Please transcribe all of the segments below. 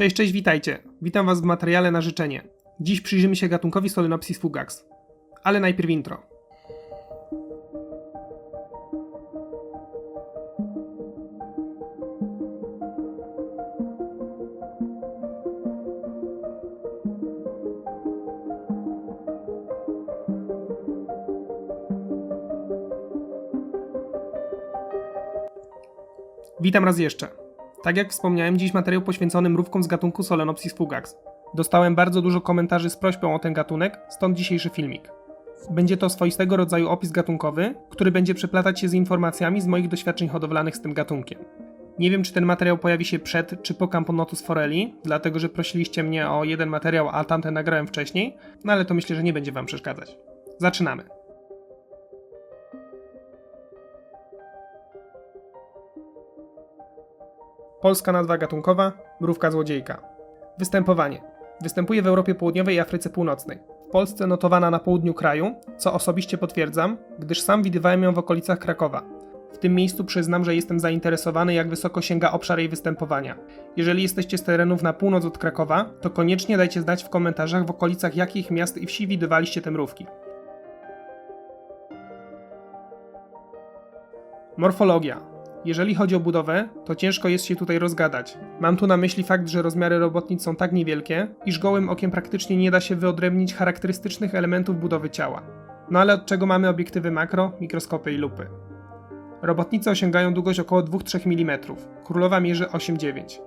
Cześć, cześć, witajcie. Witam Was w materiale na życzenie. Dziś przyjrzymy się gatunkowi Solenopsis fugax. Ale najpierw intro. Witam raz jeszcze. Tak jak wspomniałem, dziś materiał poświęcony mrówkom z gatunku Solenopsis fugax. Dostałem bardzo dużo komentarzy z prośbą o ten gatunek, stąd dzisiejszy filmik. Będzie to swoistego rodzaju opis gatunkowy, który będzie przeplatać się z informacjami z moich doświadczeń hodowlanych z tym gatunkiem. Nie wiem, czy ten materiał pojawi się przed czy po Camponotus foreli, dlatego że prosiliście mnie o jeden materiał, a tamten nagrałem wcześniej, no ale to myślę, że nie będzie Wam przeszkadzać. Zaczynamy. Polska nazwa gatunkowa mrówka złodziejka. Występowanie. Występuje w Europie Południowej i Afryce Północnej. W Polsce notowana na południu kraju, co osobiście potwierdzam, gdyż sam widywałem ją w okolicach Krakowa. W tym miejscu przyznam, że jestem zainteresowany, jak wysoko sięga obszar jej występowania. Jeżeli jesteście z terenów na północ od Krakowa, to koniecznie dajcie znać w komentarzach, w okolicach jakich miast i wsi widywaliście te mrówki. Morfologia. Jeżeli chodzi o budowę, to ciężko jest się tutaj rozgadać. Mam tu na myśli fakt, że rozmiary robotnic są tak niewielkie, iż gołym okiem praktycznie nie da się wyodrębnić charakterystycznych elementów budowy ciała. No ale od czego mamy obiektywy makro, mikroskopy i lupy? Robotnice osiągają długość około 2-3 mm, królowa mierzy 8-9.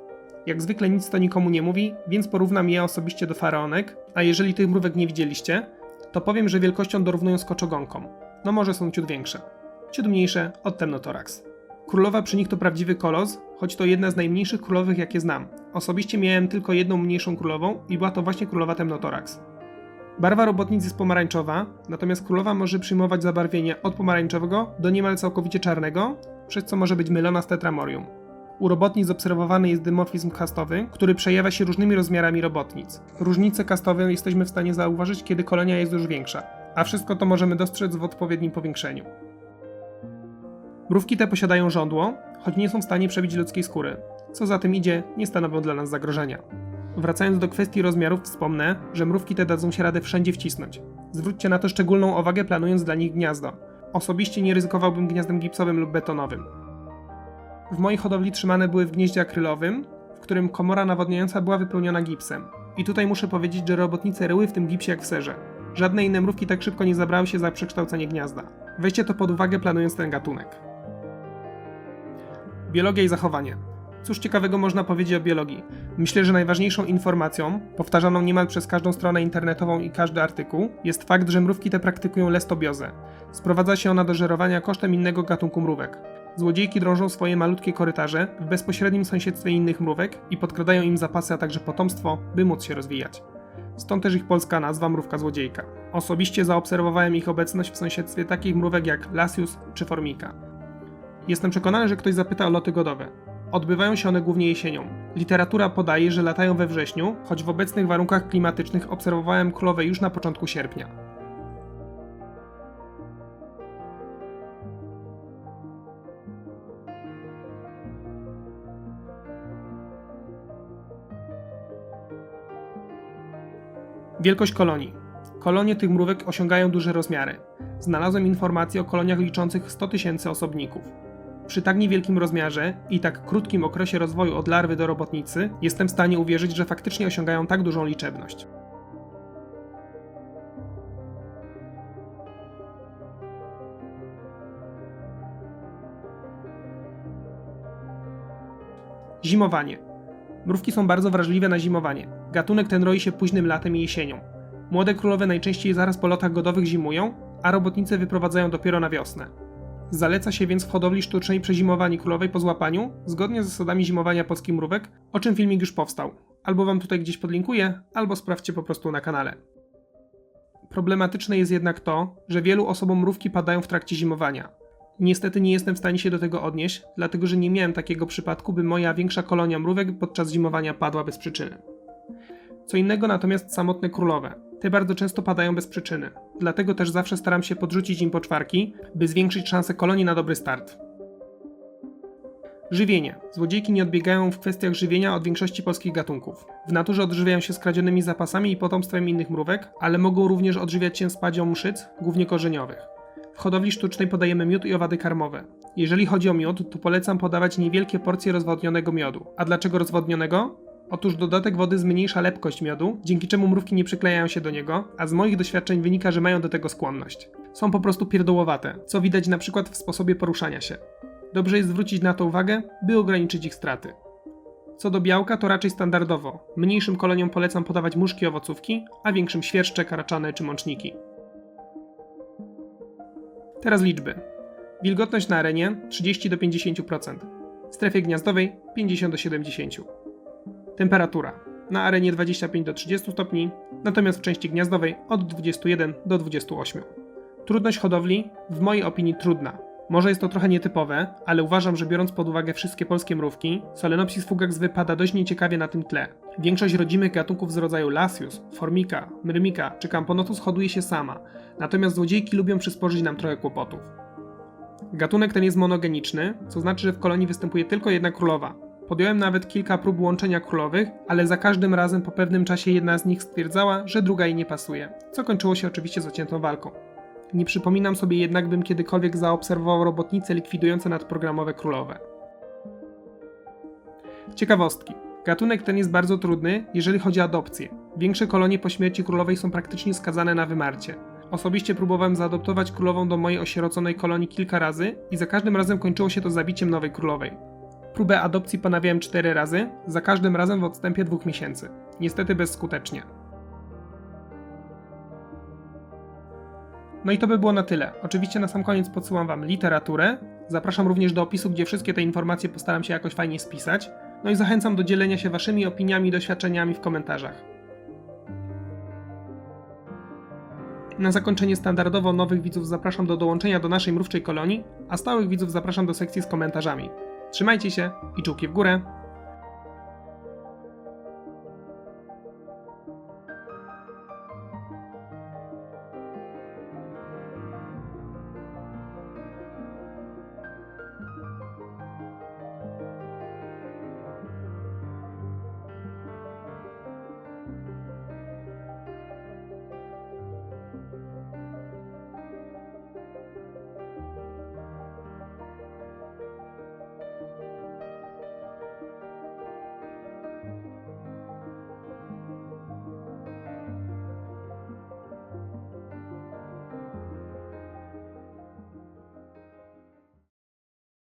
Jak zwykle nic to nikomu nie mówi, więc porównam je osobiście do faraonek, a jeżeli tych mrówek nie widzieliście, to powiem, że wielkością dorównują skoczogonkom. No może są ciut większe. Ciut mniejsze od Temnotorax. Królowa przy nich to prawdziwy kolos, choć to jedna z najmniejszych królowych jakie znam. Osobiście miałem tylko jedną mniejszą królową i była to właśnie królowa Temnotorax. Barwa robotnic jest pomarańczowa, natomiast królowa może przyjmować zabarwienie od pomarańczowego do niemal całkowicie czarnego, przez co może być mylona z tetramorium. U robotnic obserwowany jest dymorfizm kastowy, który przejawia się różnymi rozmiarami robotnic. Różnice kastowe jesteśmy w stanie zauważyć, kiedy kolonia jest już większa, a wszystko to możemy dostrzec w odpowiednim powiększeniu. Mrówki te posiadają żądło, choć nie są w stanie przebić ludzkiej skóry. Co za tym idzie, nie stanowią dla nas zagrożenia. Wracając do kwestii rozmiarów, wspomnę, że mrówki te dadzą się radę wszędzie wcisnąć. Zwróćcie na to szczególną uwagę planując dla nich gniazdo. Osobiście nie ryzykowałbym gniazdem gipsowym lub betonowym. W mojej hodowli trzymane były w gnieździe akrylowym, w którym komora nawodniająca była wypełniona gipsem. I tutaj muszę powiedzieć, że robotnice ryły w tym gipsie jak w serze. Żadne inne mrówki tak szybko nie zabrały się za przekształcenie gniazda. Weźcie to pod uwagę planując ten gatunek. Biologia i zachowanie. Cóż ciekawego można powiedzieć o biologii? Myślę, że najważniejszą informacją, powtarzaną niemal przez każdą stronę internetową i każdy artykuł, jest fakt, że mrówki te praktykują lestobiozę. Sprowadza się ona do żerowania kosztem innego gatunku mrówek. Złodziejki drążą swoje malutkie korytarze w bezpośrednim sąsiedztwie innych mrówek i podkradają im zapasy, a także potomstwo, by móc się rozwijać. Stąd też ich polska nazwa mrówka złodziejka. Osobiście zaobserwowałem ich obecność w sąsiedztwie takich mrówek jak Lasius czy Formica. Jestem przekonany, że ktoś zapyta o loty godowe. Odbywają się one głównie jesienią. Literatura podaje, że latają we wrześniu, choć w obecnych warunkach klimatycznych obserwowałem królowe już na początku sierpnia. Wielkość kolonii. Kolonie tych mrówek osiągają duże rozmiary. Znalazłem informacje o koloniach liczących 100 tysięcy osobników. Przy tak niewielkim rozmiarze i tak krótkim okresie rozwoju od larwy do robotnicy, jestem w stanie uwierzyć, że faktycznie osiągają tak dużą liczebność. Zimowanie. Mrówki są bardzo wrażliwe na zimowanie. Gatunek ten roi się późnym latem i jesienią. Młode królowe najczęściej zaraz po lotach godowych zimują, a robotnice wyprowadzają dopiero na wiosnę. Zaleca się więc w hodowli sztucznej przezimowanie królowej po złapaniu, zgodnie z zasadami zimowania polskich mrówek, o czym filmik już powstał. Albo wam tutaj gdzieś podlinkuję, albo sprawdźcie po prostu na kanale. Problematyczne jest jednak to, że wielu osobom mrówki padają w trakcie zimowania. Niestety nie jestem w stanie się do tego odnieść, dlatego że nie miałem takiego przypadku, by moja większa kolonia mrówek podczas zimowania padła bez przyczyny. Co innego natomiast samotne królowe. Te bardzo często padają bez przyczyny. Dlatego też zawsze staram się podrzucić im poczwarki, by zwiększyć szanse kolonii na dobry start. Żywienie. Złodziejki nie odbiegają w kwestiach żywienia od większości polskich gatunków. W naturze odżywiają się skradzionymi zapasami i potomstwem innych mrówek, ale mogą również odżywiać się spadzią mszyc, głównie korzeniowych. W hodowli sztucznej podajemy miód i owady karmowe. Jeżeli chodzi o miód, to polecam podawać niewielkie porcje rozwodnionego miodu. A dlaczego rozwodnionego? Otóż dodatek wody zmniejsza lepkość miodu, dzięki czemu mrówki nie przyklejają się do niego, a z moich doświadczeń wynika, że mają do tego skłonność. Są po prostu pierdołowate, co widać na przykład w sposobie poruszania się. Dobrze jest zwrócić na to uwagę, by ograniczyć ich straty. Co do białka, to raczej standardowo. Mniejszym koloniom polecam podawać muszki owocówki, a większym świerszcze, karaczany czy mączniki. Teraz liczby. Wilgotność na arenie 30 do 50%, w strefie gniazdowej 50 do 70. Temperatura na arenie 25 do 30 stopni, natomiast w części gniazdowej od 21 do 28. Trudność hodowli w mojej opinii trudna. Może jest to trochę nietypowe, ale uważam, że biorąc pod uwagę wszystkie polskie mrówki, Solenopsis fugax wypada dość nieciekawie na tym tle. Większość rodzimych gatunków z rodzaju Lasius, Formica, Myrmika czy Camponotus hoduje się sama, natomiast złodziejki lubią przysporzyć nam trochę kłopotów. Gatunek ten jest monogeniczny, co znaczy, że w kolonii występuje tylko jedna królowa. Podjąłem nawet kilka prób łączenia królowych, ale za każdym razem po pewnym czasie jedna z nich stwierdzała, że druga jej nie pasuje, co kończyło się oczywiście zaciętą walką. Nie przypominam sobie jednak, bym kiedykolwiek zaobserwował robotnice likwidujące nadprogramowe królowe. Ciekawostki. Gatunek ten jest bardzo trudny, jeżeli chodzi o adopcję. Większe kolonie po śmierci królowej są praktycznie skazane na wymarcie. Osobiście próbowałem zaadoptować królową do mojej osieroconej kolonii kilka razy i za każdym razem kończyło się to zabiciem nowej królowej. Próbę adopcji ponawiałem cztery razy, za każdym razem w odstępie dwóch miesięcy. Niestety bezskutecznie. No i to by było na tyle. Oczywiście na sam koniec podsyłam Wam literaturę. Zapraszam również do opisu, gdzie wszystkie te informacje postaram się jakoś fajnie spisać. No i zachęcam do dzielenia się Waszymi opiniami i doświadczeniami w komentarzach. Na zakończenie standardowo nowych widzów zapraszam do dołączenia do naszej mrówczej kolonii, a stałych widzów zapraszam do sekcji z komentarzami. Trzymajcie się i czułki w górę!